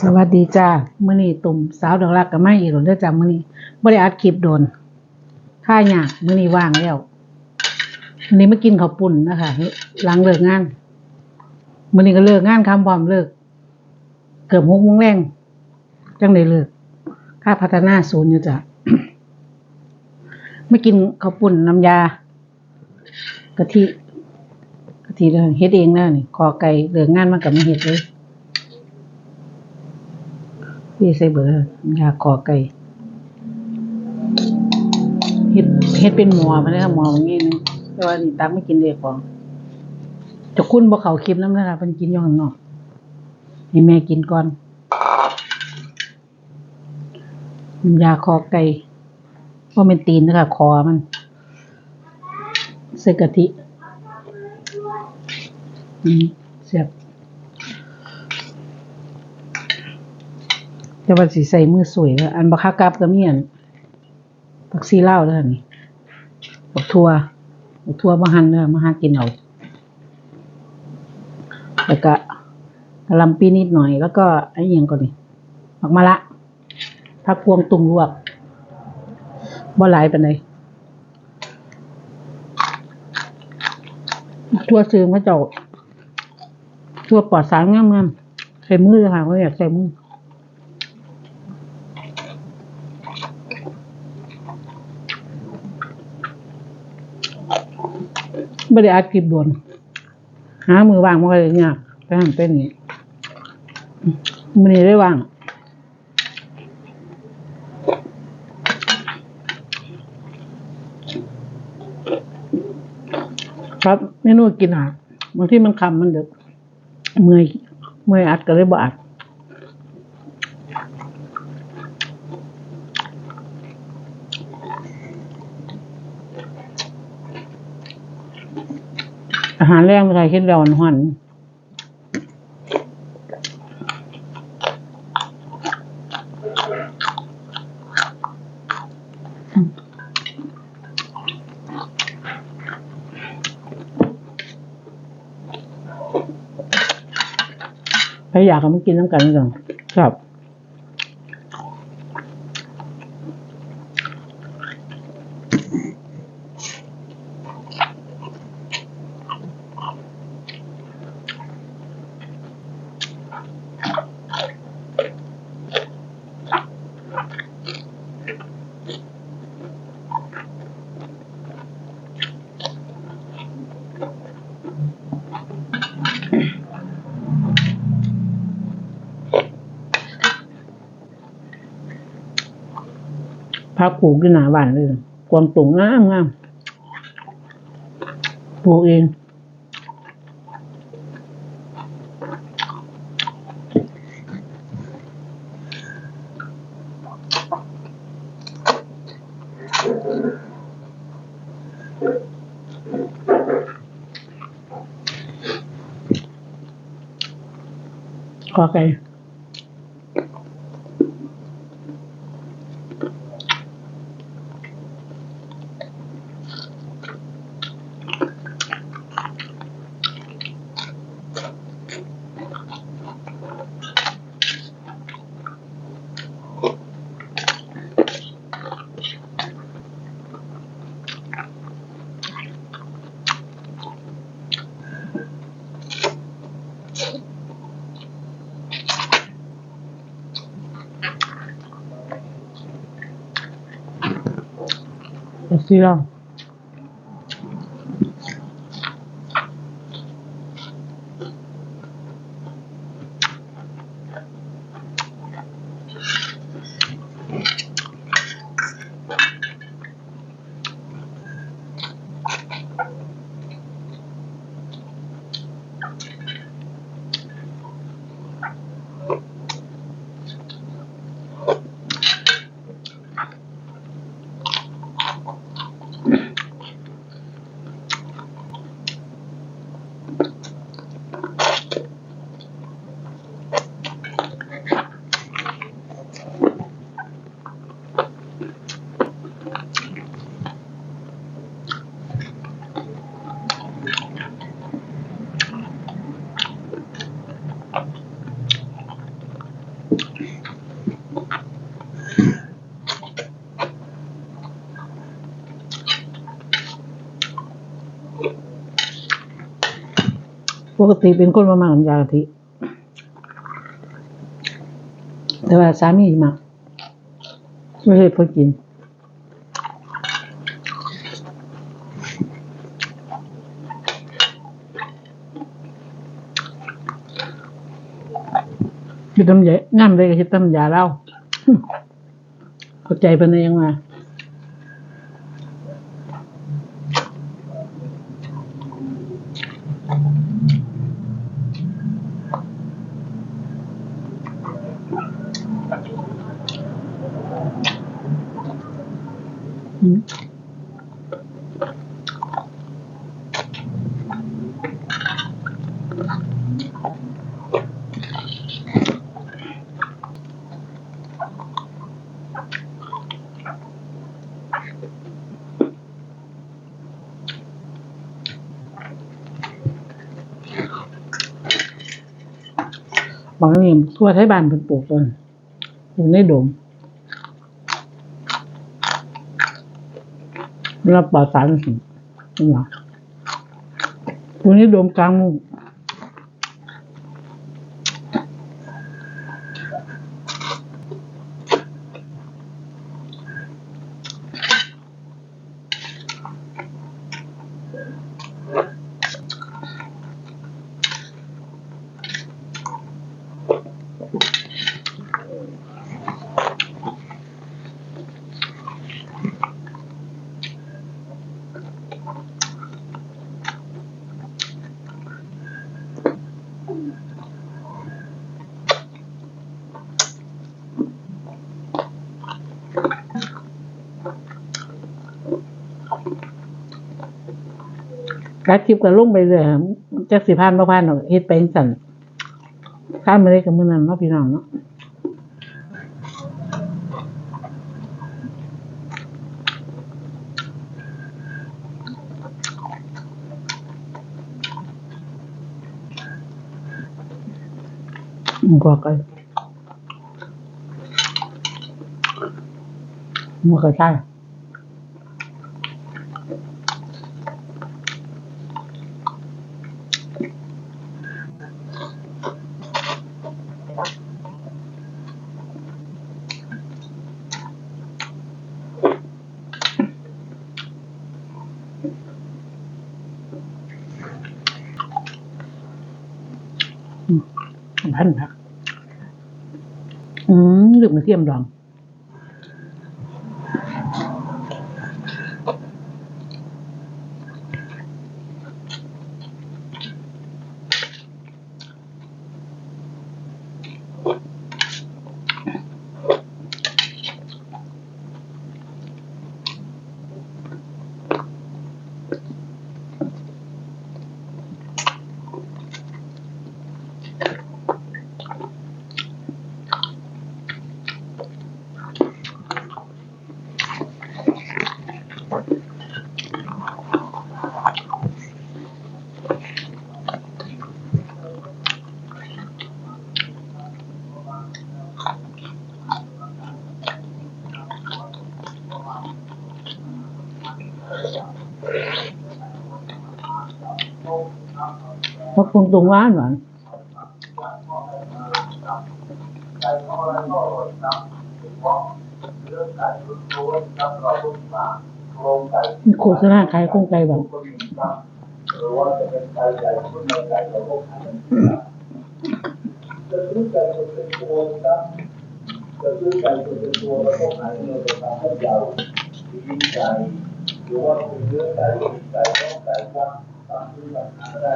สวัสดีจ้ามื้อนี้ตุ่มสาวดอกรักกับมาอีกแล้วเด้อจ้ามื้อนี้บ่ได้อัดคลิปโดนค่ายากมื้อนี้ว่างแล้วมื้อนี้มากินข้าวปุ้นนะคะหลังเลิกงานมื้อนี้ก็เลิกงานคำพร้อมเลิก เกือบ6โมงแรงจังได้เลิกค่าพัฒนาศูนย์อยู่จ้ะมากินข้าวปุ้นน้ำยากะทิกะทิเด้อเฮ็ดเองเด้อนี่คอไก่เลิกงานมันก็มาเฮ็ดเลย พี่ใส่เบอร์ยาคอไก่เฮ็ดเฮ็ดเป็นหมอมาเลยค่ะหมออย่างนี้นึงแต่ว่านี่ตักไม่กินเด็กของจะคุณบ่เขาคลิปนำนะคะเพิ่นกินอยู่ข้างนอกให้แม่กินก่อนยาคอไก่บ่แม่นตีนนะคะคอมันใส่กะทิอืมเสียบ แต่ว่าสิใส่มือสวยแล้วอันบักคักกับก็มีอันผักซีเลาวเด้อนี่บักทัวบักทัวบ่หั่นเด้อมาหากินเอาแล้วก็กะลำปีนิดหน่อย แล้วก็ไอ้ยังก่อนนี่ผักมะละผักพวงตุงลวกบ่หลายไปานทั่วซื้อมาเจ้าทั่วปลอดสารงามๆใส่มือเลยค่ะเขาอยากใส่มือ ไม่ได้อัดคลิปด่วนหามือว่างมันก็เลยยากแต่ทำเป็นนี้มันนี่ได้ว่างครับเมนูกินอาหารบางที่มันคำมันเดึกเมื่อยเมื่อยอัดก็เลยบ่อัด อาหารแรงไม่ใครคิดแล้วหอนใครอยากก็มากินน้ำกันกันครับ พักปลูกที่หนาบ้านเลยกวางตุ่งงามงามปลูกเองขอไก่ yeah ปกติเป็นคนประมาณยากะทิแต่ว่าสามีมากไม่ให้พอกิน คิดตำใหญ่น้ำเลยก็คิดตำยาเล่าเข้าใจเป็นยังไง บางนี่ทั่วไทยบ้านเป็นปลูกต้นปลูกในโดมแล้วปลอดสารสิ่งนี่หรอปลูกในโดมกลางมุง การคลิปก็ลงไปเลยจักสิพานบ่พานหรอกเฮ็ดไปจังซั่นข้ามมาได้กับมือนั้นเนาะพี่น้องเนาะมันก็ก็มันก็ใช่ พันผัก อืมลืมมาเทียมดอง เพราะคง มีโฆษณาขายกุ้งไก่แบบจะซื้อไก่เป็นตัวนะครับจะซื้อไปแล้วก็ขายในราคาเท่าเดิมยิงไก่หรือว่าเป็นเนื้อไก่ไก่ต้องไก่ครับตามที่หลักฐาได้